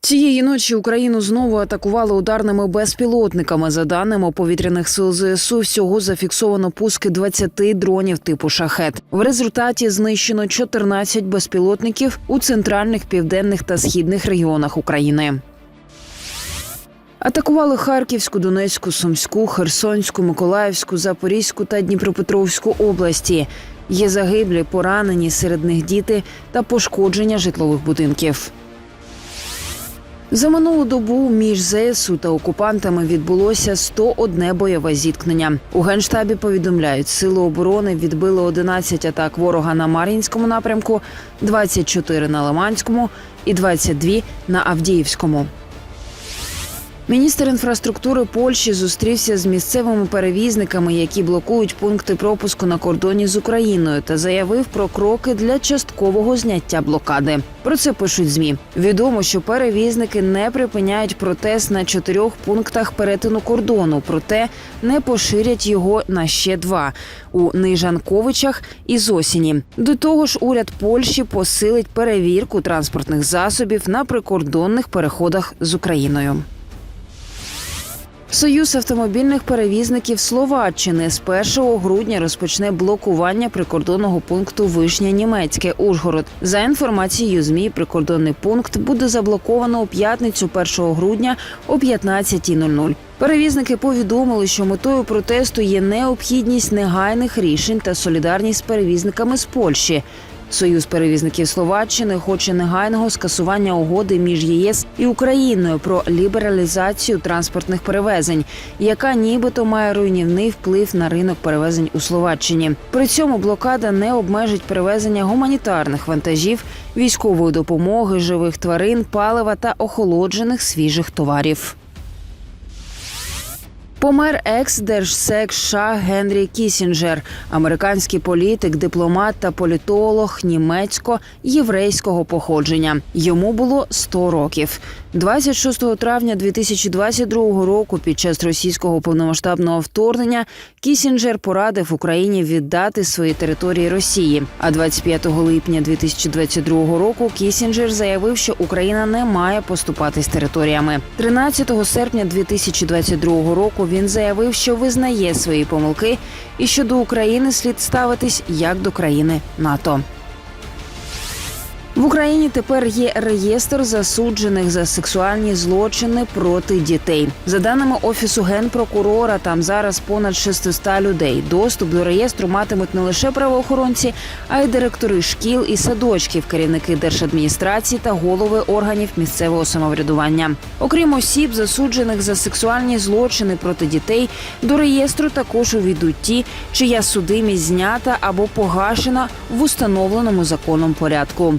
Цієї ночі Україну знову атакували ударними безпілотниками. За даними повітряних сил ЗСУ, всього зафіксовано пуски 20 дронів типу шахет. В результаті знищено 14 безпілотників у центральних, південних та східних регіонах України. Атакували Харківську, Донецьку, Сумську, Херсонську, Миколаївську, Запорізьку та Дніпропетровську області. Є загиблі, поранені, серед них діти та пошкодження житлових будинків. За минулу добу між ЗСУ та окупантами відбулося 101 бойове зіткнення. У генштабі повідомляють, сили оборони відбили 11 атак ворога на Мар'їнському напрямку, 24 на Лиманському і 22 на Авдіївському. Міністр інфраструктури Польщі зустрівся з місцевими перевізниками, які блокують пункти пропуску на кордоні з Україною, та заявив про кроки для часткового зняття блокади. Про це пишуть змі. Відомо, що перевізники не припиняють протест на чотирьох пунктах перетину кордону, проте не поширять його на ще два у Нижанковичах і Зосіні. До того ж, уряд Польщі посилить перевірку транспортних засобів на прикордонних переходах з Україною. Союз автомобільних перевізників Словаччини з 1 грудня розпочне блокування прикордонного пункту Вишня Німецьке Ужгород. За інформацією змі, прикордонний пункт буде заблоковано у п'ятницю 1 грудня о 15.00. Перевізники повідомили, що метою протесту є необхідність негайних рішень та солідарність з перевізниками з Польщі. Союз перевізників Словаччини хоче негайного скасування угоди між ЄС і Україною про лібералізацію транспортних перевезень, яка нібито має руйнівний вплив на ринок перевезень у Словаччині. При цьому блокада не обмежить перевезення гуманітарних вантажів, військової допомоги, живих тварин, палива та охолоджених свіжих товарів. Помер екс-держсек США Генрі Кісінджер, американський політик, дипломат та політолог німецько-єврейського походження. Йому було 100 років. 26 травня 2022 року, під час російського повномасштабного вторгнення, Кісінджер порадив Україні віддати свої території Росії. А 25 липня 2022 року Кісінджер заявив, що Україна не має поступатись територіями. 13 серпня 2022 року він заявив, що визнає свої помилки і що до України слід ставитись як до країни НАТО. В Україні тепер є реєстр засуджених за сексуальні злочини проти дітей. За даними офісу генпрокурора, там зараз понад 600 людей. Доступ до реєстру матимуть не лише правоохоронці, а й директори шкіл і садочків, керівники держадміністрації та голови органів місцевого самоврядування. Окрім осіб, засуджених за сексуальні злочини проти дітей, до реєстру також увійдуть ті, чия судимість знята або погашена в установленому законом порядку.